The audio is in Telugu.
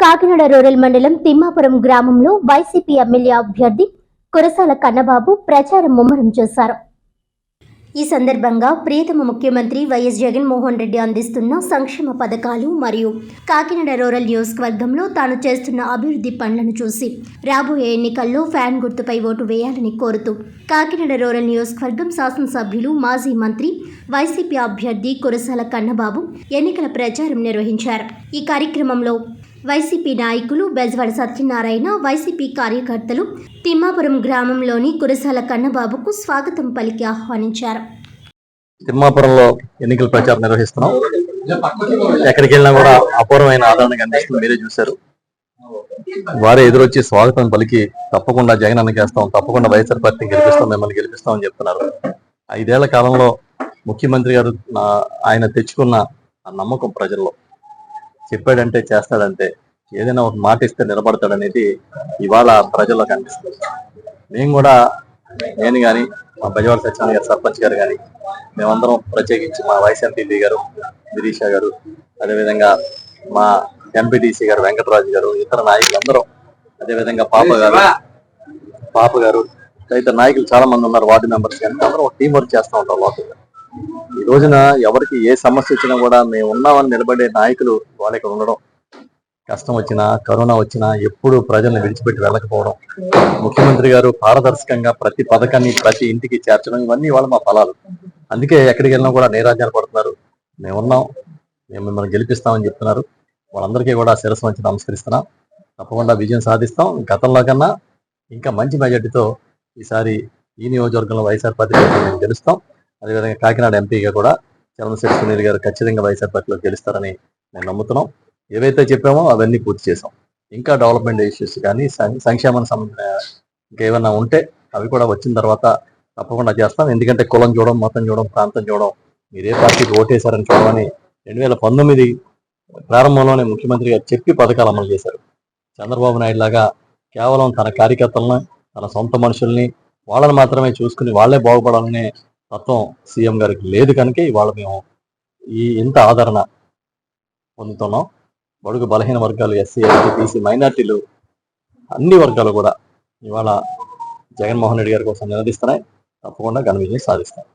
కాకినాడ రూరల్ మండలం తిమ్మాపురం గ్రామంలో వైసీపీ ఎమ్మెల్యే అభ్యర్థి కురసాల కన్నబాబు ప్రచారం ముమ్మరం చేశారు. ఈ సందర్భంగా ప్రియతమ ముఖ్యమంత్రి వైఎస్ జగన్మోహన్ రెడ్డి అందిస్తున్న సంక్షేమ పథకాలు మరియు కాకినాడ రూరల్ నియోజకవర్గంలో తాను చేస్తున్న అభివృద్ధి పనులను చూసి రాబోయే ఎన్నికల్లో ఫ్యాన్ గుర్తుపై ఓటు వేయాలని కోరుతూ కాకినాడ రూరల్ నియోజకవర్గం శాసనసభ్యులు మాజీ మంత్రి వైసీపీ అభ్యర్థి కురసాల కన్నబాబు ఎన్నికల ప్రచారం నిర్వహించారు. ఈ కార్యక్రమంలో వైసీపీ నాయకులు బెజవాడ సత్యనారాయణ వైసీపీ కార్యకర్తలు తిమ్మాపురం గ్రామంలోని కురసాల కన్నబాబుకు స్వాగతం పలికి ఆహ్వానించారు. తిమ్మాపురంలో ఎన్నికల ప్రచారం నిర్వహిస్తున్నాం. ఎక్కడికి వెళ్ళినా కూడా అపూర్వమైన ఆదరణ అందిస్తుంది మీరే చూశారు. వారే ఎదురొచ్చి స్వాగతం పలికి తప్పకుండా జగన్ అన్నకేస్తాం తప్పకుండా వైఎస్ఆర్ పార్టీని గెలిపిస్తాం మిమ్మల్ని గెలిపిస్తాం అని చెప్తున్నారు. ఐదేళ్ళ కాలంలో ముఖ్యమంత్రి గారు ఆయన తెచ్చుకున్న నమ్మకం ప్రజల్లో చెప్పాడంటే చేస్తాడంటే ఏదైనా ఒక మాట ఇస్తే నిలబడతాడనేది ఇవాళ ప్రజల్లో కనిపిస్తుంది. మేము కూడా నేను కానీ మా బజవాడ సత్యనారాయణ గారు సర్పంచ్ గారు కానీ మేమందరం ప్రత్యేకించి మా వైస్ ఎంపీ గారు గిరీష గారు అదేవిధంగా మా ఎంపీటీసీ గారు వెంకటరాజు గారు ఇతర నాయకులందరూ అదేవిధంగా పాప గారు పాప గారు తదితర నాయకులు చాలా మంది ఉన్నారు వార్డు మెంబర్స్ కానీ అందరం ఒక టీం వర్క్ చేస్తూ ఉంటాం లోకల్గా. ఈ రోజున ఎవరికి ఏ సమస్య వచ్చినా కూడా మేము ఉన్నామని నిలబడే నాయకులు వాళ్ళ ఇక్కడ ఉండడం కష్టం వచ్చినా కరోనా వచ్చినా ఎప్పుడు ప్రజల్ని విడిచిపెట్టి వెళ్ళకపోవడం. ముఖ్యమంత్రి గారు పారదర్శకంగా ప్రతి పథకాన్ని ప్రతి ఇంటికి చేర్చడం ఇవన్నీ వాళ్ళ మా ఫలాలు. అందుకే ఎక్కడికి వెళ్ళినా కూడా నైరాజ్యాలు పడుతున్నారు. మేము ఉన్నాం మేము మిమ్మల్ని గెలిపిస్తామని చెప్తున్నారు. వాళ్ళందరికీ కూడా శిరస్సు వచ్చి నమస్కరిస్తున్నాం. తప్పకుండా విజయం సాధిస్తాం. గతంలో కన్నా ఇంకా మంచి మెజార్టీతో ఈసారి ఈ నియోజకవర్గంలో వైఎస్ఆర్ పార్టీ మేము గెలుస్తాం. అదేవిధంగా కాకినాడ ఎంపీగా కూడా చంద్రశేఖర్ సునీల్ గారు ఖచ్చితంగా వైఎస్ఆర్ పార్టీలో గెలుస్తారని మేము నమ్ముతున్నాం. ఏవైతే చెప్పామో అవన్నీ పూర్తి చేసాం ఇంకా డెవలప్మెంట్ ఇష్యూస్ కానీ సం- సంక్షేమానికి సంబంధించిన ఇంకేమైనా ఉంటే అవి కూడా వచ్చిన తర్వాత తప్పకుండా చేస్తాం. ఎందుకంటే కులం చూడడం మతం చూడడం ప్రాంతం చూడడం మీరే పార్టీకి ఓటేశారని చూడమని రెండు వేల పంతొమ్మిది ప్రారంభంలోనే ముఖ్యమంత్రి గారు చెప్పి పథకాలు అమలు చేశారు. చంద్రబాబు నాయుడు లాగా కేవలం తన కార్యకర్తలను తన సొంత మనుషుల్ని వాళ్ళని మాత్రమే చూసుకుని వాళ్ళే బాగుపడాలనే తత్వం సీఎం గారికి లేదు కనుక ఇవాళ మేము ఈ ఇంత ఆదరణ పొందుతున్నాం. బడుగు బలహీన వర్గాలు ఎస్సీ ఎస్టీ బీసీ మైనార్టీలు అన్ని వర్గాలు కూడా ఇవాళ జగన్మోహన్ రెడ్డి గారి కోసం నిలదీస్తున్నాయి. తప్పకుండా ఘన విజయం సాధిస్తాం.